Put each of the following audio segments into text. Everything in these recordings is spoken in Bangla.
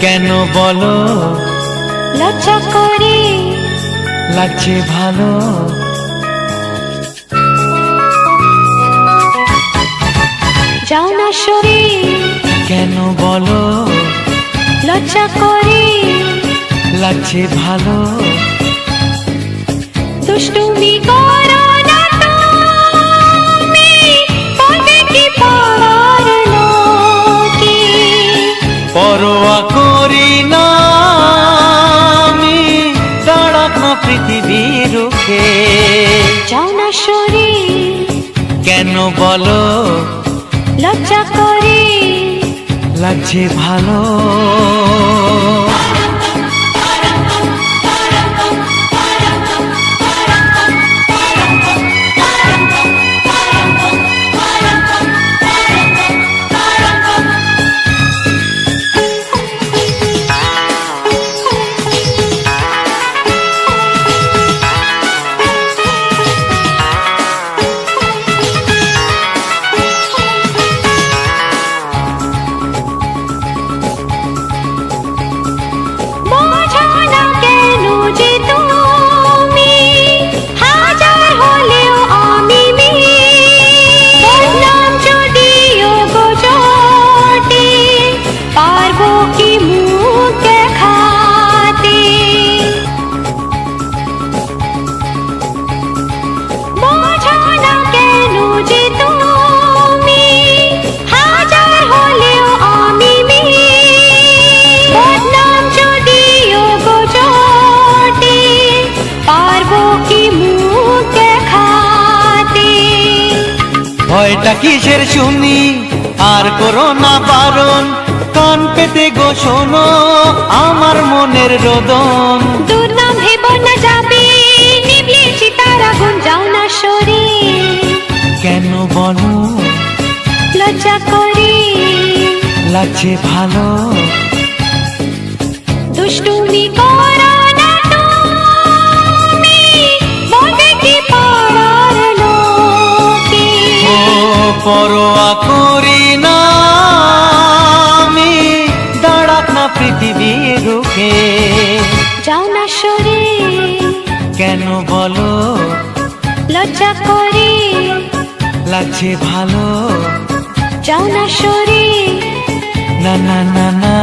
কেন বলো? লজ্জা করে। লাগছে ভালো। যাও না শরীর কেন বলো? লজ্জা করে। লাগছে ভালো। দুষ্টুমি করো। না শরীর কেন বলো? লজ্জা করে। লাগছে ভালো। ভয়টা কিসের শুনি? আর করো না বারণ কান পেতে গো শোনো আমার মনের রোদন। দুর্নাম ভেব না যাবে নিবলে যাও না শরীর কেন বলো? লজ্জা করে। লাগছে ভালো। দুষ্টুমি করো। পরোয়া করি না আমি দাঁড়াক না পৃথিবী রুখে। যাও না সরি। কেন বলো? লজ্জা করি। লাগছে ভালো। যাও না সরি। না না না না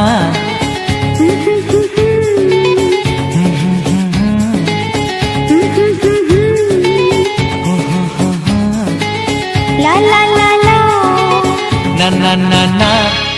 লা লা লা লা না না না না